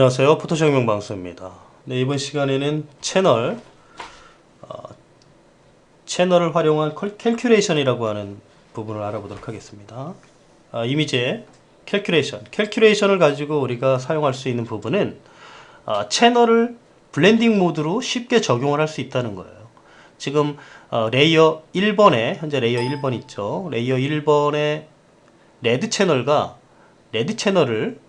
안녕하세요. 포토샵 명방수입니다. 네, 이번 시간에는 채널 어, 채널을 활용한 컬- 캘큘레이션이라고 하는 부분을 알아보도록 하겠습니다. 아, 이미지의 캘큘레이션. 캘큘레이션을 가지고 우리가 사용할 수 있는 부분은 아, 채널을 블렌딩 모드로 쉽게 적용을 할 수 있다는 거예요. 지금 어, 레이어 1번에 현재 레이어 1번 있죠. 레이어 1번의 레드 채널과 레드 채널을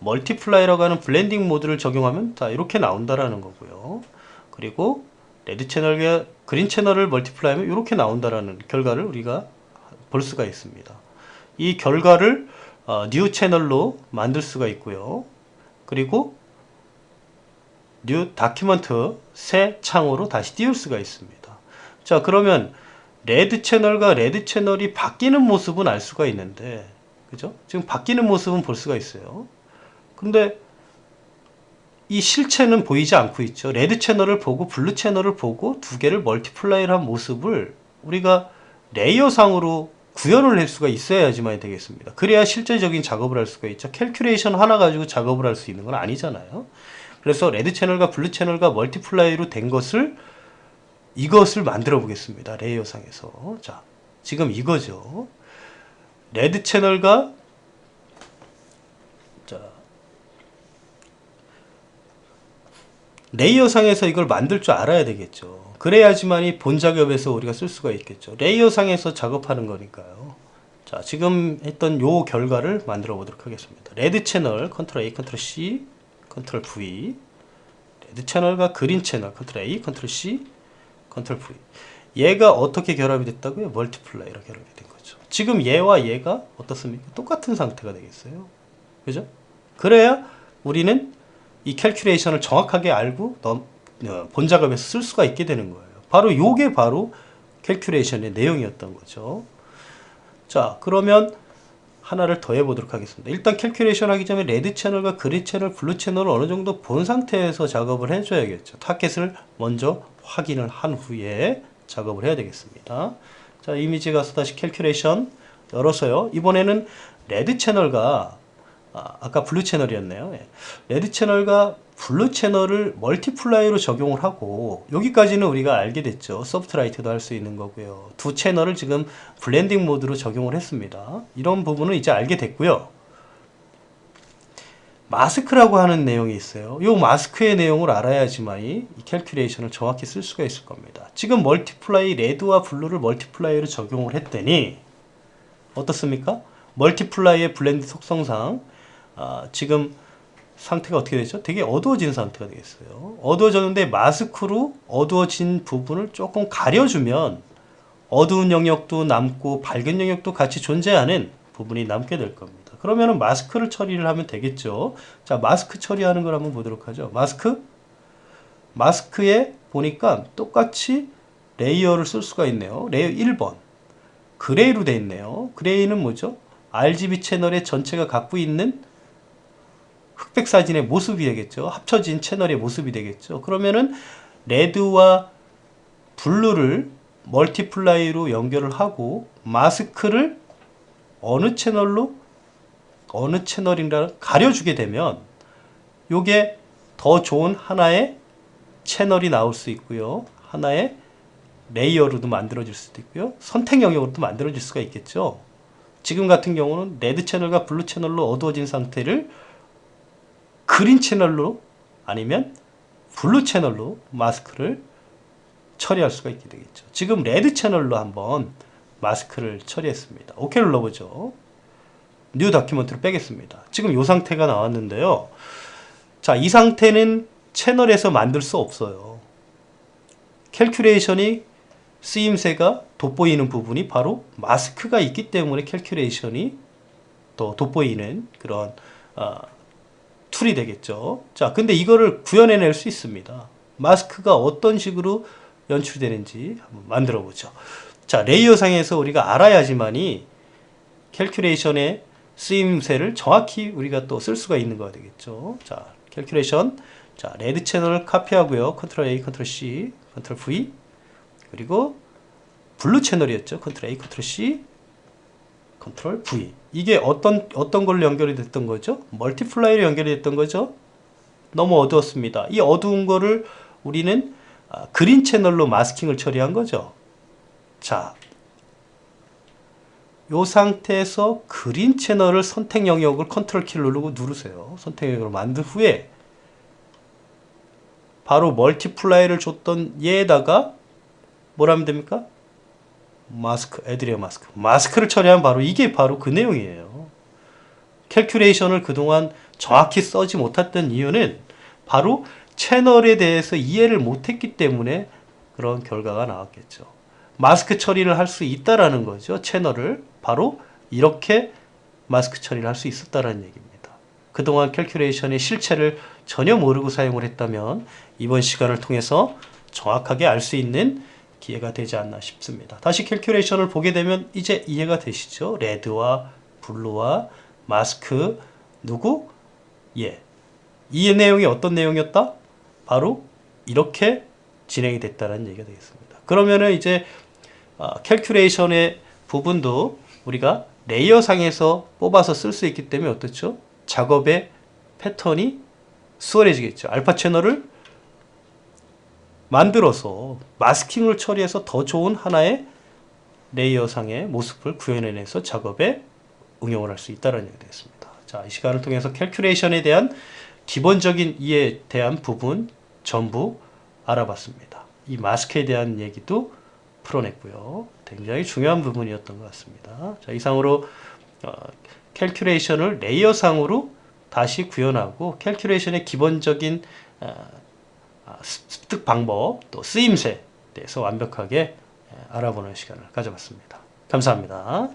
멀티플라이라고 하는 블렌딩 모드를 적용하면 다 이렇게 나온다라는 거고요. 그리고 레드 채널과 그린 채널을 멀티플라이하면 이렇게 나온다라는 결과를 우리가 볼 수가 있습니다. 이 결과를 어, 뉴 채널로 만들 수가 있고요. 그리고 뉴 다큐먼트 새 창으로 다시 띄울 수가 있습니다. 자, 그러면 레드 채널과 레드 채널이 바뀌는 모습은 알 수가 있는데, 그죠? 지금 바뀌는 모습은 볼 수가 있어요. 근데 이 실체는 보이지 않고 있죠. 레드 채널을 보고 블루 채널을 보고 두 개를 멀티플라이를 한 모습을 우리가 레이어상으로 구현을 할 수가 있어야지만 되겠습니다. 그래야 실제적인 작업을 할 수가 있죠. 캘큘레이션 하나 가지고 작업을 할 수 있는 건 아니잖아요. 그래서 레드 채널과 블루 채널과 멀티플라이로 된 것을 이것을 만들어 보겠습니다. 레이어상에서. 자, 지금 이거죠. 레드 채널과 자, 레이어상에서 이걸 만들 줄 알아야 되겠죠. 그래야지만 이 본 작업에서 우리가 쓸 수가 있겠죠. 레이어상에서 작업하는 거니까요. 자, 지금 했던 요 결과를 만들어 보도록 하겠습니다. 레드 채널 컨트롤 A, 컨트롤 C, 컨트롤 V. 레드 채널과 그린 채널 컨트롤 A, 컨트롤 C, 컨트롤 V. 얘가 어떻게 결합이 됐다고요? 멀티플라이로 결합이 된 거죠. 지금 얘와 얘가 어떻습니까? 똑같은 상태가 되겠어요. 그죠? 그래야 우리는 이 캘큘레이션을 정확하게 알고 넘- 어, 본 작업에서 쓸 수가 있게 되는 거예요. 바로 요게 바로 캘큘레이션의 내용이었던 거죠. 자, 그러면 하나를 더 해보도록 하겠습니다. 일단 캘큘레이션 하기 전에 레드 채널과 그린 채널, 블루 채널을 어느 정도 본 상태에서 작업을 해줘야겠죠. 타켓을 먼저 확인을 한 후에 작업을 해야 되겠습니다. 자, 이미지 가서 다시 캘큘레이션 열어서요. 이번에는 레드 채널과 아, 아까 블루 채널이었네요. 예. 레드 채널과 블루 채널을 멀티플라이로 적용을 하고 여기까지는 우리가 알게 됐죠. 소프트라이트도 할 수 있는 거고요. 두 채널을 지금 블렌딩 모드로 적용을 했습니다. 이런 부분은 이제 알게 됐고요. 마스크라고 하는 내용이 있어요. 이 마스크의 내용을 알아야지만 이 이 캘큘레이션을 정확히 쓸 수가 있을 겁니다. 지금 멀티플라이 레드와 블루를 멀티플라이로 적용을 했더니 어떻습니까? 멀티플라이의 블렌드 속성상 아, 지금 상태가 어떻게 되죠? 되게 어두워진 상태가 되겠어요. 어두워졌는데 마스크로 어두워진 부분을 조금 가려주면 어두운 영역도 남고 밝은 영역도 같이 존재하는 부분이 남게 될 겁니다. 그러면은 마스크를 처리를 하면 되겠죠. 자, 마스크 처리하는 걸 한번 보도록 하죠. 마스크 마스크에 보니까 똑같이 레이어를 쓸 수가 있네요. 레이어 1번. 그레이로 돼 있네요. 그레이는 뭐죠? RGB 채널의 전체가 갖고 있는 흑백 사진의 모습이 되겠죠. 합쳐진 채널의 모습이 되겠죠. 그러면은 레드와 블루를 멀티플라이로 연결을 하고 마스크를 어느 채널로 어느 채널인가 가려주게 되면 요게 더 좋은 하나의 채널이 나올 수 있고요. 하나의 레이어로도 만들어질 수도 있고요. 선택 영역으로도 만들어질 수가 있겠죠. 지금 같은 경우는 레드 채널과 블루 채널로 어두워진 상태를 그린 채널로 아니면 블루 채널로 마스크를 처리할 수가 있게 되겠죠. 지금 레드 채널로 한번 마스크를 처리했습니다. 오케이를 눌러보죠. 뉴 다큐먼트를 빼겠습니다. 지금 이 상태가 나왔는데요. 자, 이 상태는 채널에서 만들 수 없어요. 캘큘레이션이 쓰임새가 돋보이는 부분이 바로 마스크가 있기 때문에 캘큘레이션이 또 돋보이는 그런 아, 툴이 되겠죠. 자, 근데 이거를 구현해낼 수 있습니다. 마스크가 어떤 식으로 연출되는지 한번 만들어 보죠. 자, 레이어상에서 우리가 알아야지만이 캘큘레이션의 쓰임새를 정확히 우리가 또 쓸 수가 있는 거가 되겠죠. 자, 캘큘레이션. 자, 레드 채널을 카피하고요. 컨트롤 A, 컨트롤 C, 컨트롤 V. 그리고 블루 채널이었죠. 컨트롤 A, 컨트롤 C, 컨트롤 V. 이게 어떤 어떤 걸로 연결이 됐던 거죠? 멀티플라이로 연결이 됐던 거죠? 너무 어두웠습니다. 이 어두운 거를 우리는 아, 그린 채널로 마스킹을 처리한 거죠. 자, 이 상태에서 그린 채널을 선택 영역을 컨트롤 키를 누르고 누르세요. 선택 영역을 만든 후에 바로 멀티플라이를 줬던 얘에다가 뭘 하면 됩니까? 마스크, 애드리어 마스크. 마스크를 처리하면 바로 이게 바로 그 내용이에요. 캘큘레이션을 그동안 정확히 써지 못했던 이유는 바로 채널에 대해서 이해를 못했기 때문에 그런 결과가 나왔겠죠. 마스크 처리를 할 수 있다라는 거죠. 채널을 바로 이렇게 마스크 처리를 할 수 있었다라는 얘기입니다. 그동안 캘큘레이션의 실체를 전혀 모르고 사용을 했다면 이번 시간을 통해서 정확하게 알 수 있는 기회가 되지 않나 싶습니다. 다시 캘큘레이션을 보게 되면 이제 이해가 되시죠? 레드와 블루와 마스크 누구? 예. 이 내용이 어떤 내용이었다? 바로 이렇게 진행이 됐다는 얘기가 되겠습니다. 그러면은 이제 어, 캘큘레이션의 부분도 우리가 레이어 상에서 뽑아서 쓸 수 있기 때문에 어떻죠? 작업의 패턴이 수월해지겠죠. 알파 채널을 만들어서 마스킹을 처리해서 더 좋은 하나의 레이어상의 모습을 구현해내서 작업에 응용을 할 수 있다는 얘기가 되겠습니다. 자, 이 시간을 통해서 캘큘레이션에 대한 기본적인 이해에 대한 부분 전부 알아봤습니다. 이 마스크에 대한 얘기도 풀어냈고요. 굉장히 중요한 부분이었던 것 같습니다. 자, 이상으로 어, 캘큘레이션을 레이어상으로 다시 구현하고 캘큘레이션의 기본적인 어, 아, 습득 방법 또 쓰임새에 대해서 완벽하게 에, 알아보는 시간을 가져봤습니다. 감사합니다.